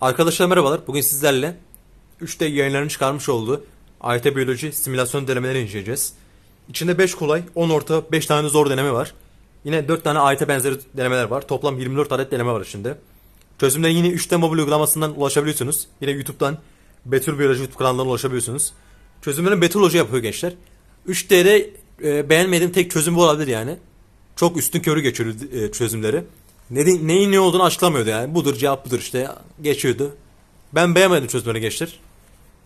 Arkadaşlar merhabalar. Bugün sizlerle 3D yayınlarını çıkarmış olduğu AYT Biyoloji simülasyon denemeleri inceleyeceğiz. İçinde 5 kolay, 10 orta, 5 tane zor deneme var. Yine 4 tane AYT benzeri denemeler var. Toplam 24 adet deneme var içinde. Çözümleri yine 3D mobil uygulamasından ulaşabiliyorsunuz. Yine YouTube'dan Betül Biyoloji YouTube kanalından ulaşabiliyorsunuz. Çözümlerini Betül Hoca yapıyor gençler. 3D'de e, beğenmediğim tek çözüm bu olabilir yani. Çok üstün körü geçiyor e, çözümleri. Ne, neyin ne olduğunu açıklamıyordu yani. Budur cevap budur işte geçiyordu. Ben beğenmedim çözümleri gençler.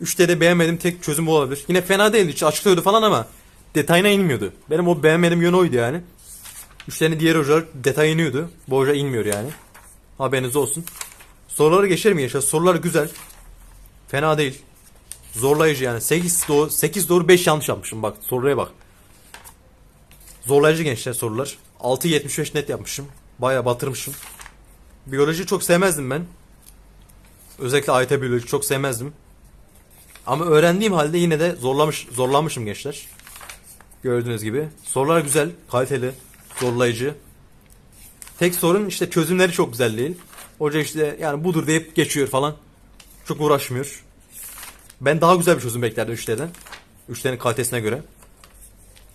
3D'de beğenmedim tek çözüm bu olabilir. Yine fena değildi işte açıklıyordu falan ama detayına inmiyordu. Benim o beğenmediğim yönü oydu yani. 3D'nin diğer hocalar detaya iniyordu. Bu hoca inmiyor yani. Haberiniz olsun. Soruları geçelim gençler. Sorular güzel. Fena değil. Zorlayıcı yani. 8 doğru, 8 doğru 5 yanlış yapmışım. Bak soruya bak. Zorlayıcı gençler sorular. 6.75 net yapmışım. Bayağı batırmışım. Biyoloji çok sevmezdim ben. Özellikle AYT biyoloji çok sevmezdim. Ama öğrendiğim halde yine de zorlamış zorlanmışım gençler. Gördüğünüz gibi. Sorular güzel, kaliteli, zorlayıcı. Tek sorun işte çözümleri çok güzel değil. Hoca işte yani budur deyip geçiyor falan. Çok uğraşmıyor. Ben daha güzel bir çözüm beklerdim 3D'den. 3D'nin kalitesine göre.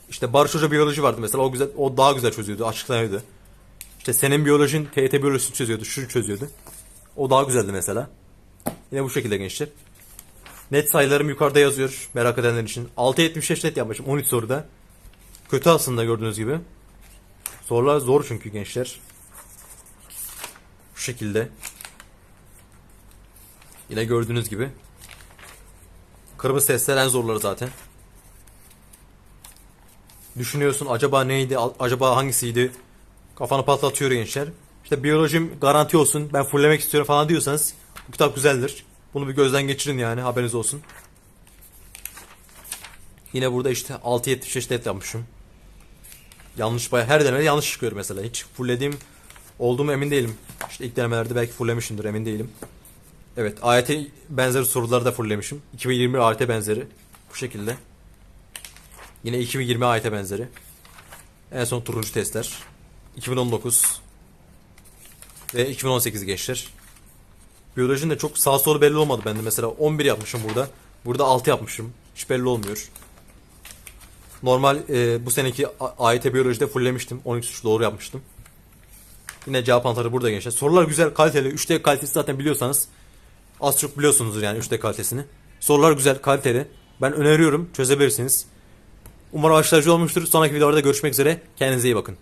İşte Barış Hoca biyoloji vardı mesela. O güzel o daha güzel çözüyordu, açıklanıyordu. İşte senin biyolojin TYT biyolojisini çözüyordu, şunu çözüyordu. O daha güzeldi mesela. Yine bu şekilde gençler. Net sayılarım yukarıda yazıyor merak edenler için. 6.75 net yapmışım 13 soruda. Kötü aslında gördüğünüz gibi. Sorular zor çünkü gençler. Bu şekilde. Yine gördüğünüz gibi. Kırmızı testler en zorları zaten. Düşünüyorsun acaba neydi, acaba hangisiydi? Kafanı patlatıyor gençler. İşte biyolojim garanti olsun, ben fulllemek istiyorum falan diyorsanız bu kitap güzeldir. Bunu bir gözden geçirin yani haberiniz olsun. Yine burada işte 6.75 net yapmışım. Yanlış baya her denemede yanlış çıkıyor mesela. Hiç fulllediğim olduğumu emin değilim. İşte ilk denemelerde belki fulllemişimdir emin değilim. Evet AYT benzeri soruları da fulllemişim. 2021 AYT benzeri. Bu şekilde. Yine 2020 AYT benzeri. En son turuncu testler. 2019 ve 2018 gençler. Biyolojinin de çok sağ solu belli olmadı bende. Mesela 11 yapmışım burada. Burada 6 yapmışım. Hiç belli olmuyor. Normal e, bu seneki AYT biyolojide fulllemiştim. 12 doğru yapmıştım. Yine cevap anahtarı burada gençler. Sorular güzel, kaliteli. 3D kalitesi zaten biliyorsanız az çok biliyorsunuzdur yani 3D kalitesini. Sorular güzel, kaliteli. Ben öneriyorum. Çözebilirsiniz. Umarım aşılayıcı olmuştur. Sonraki videolarda görüşmek üzere. Kendinize iyi bakın.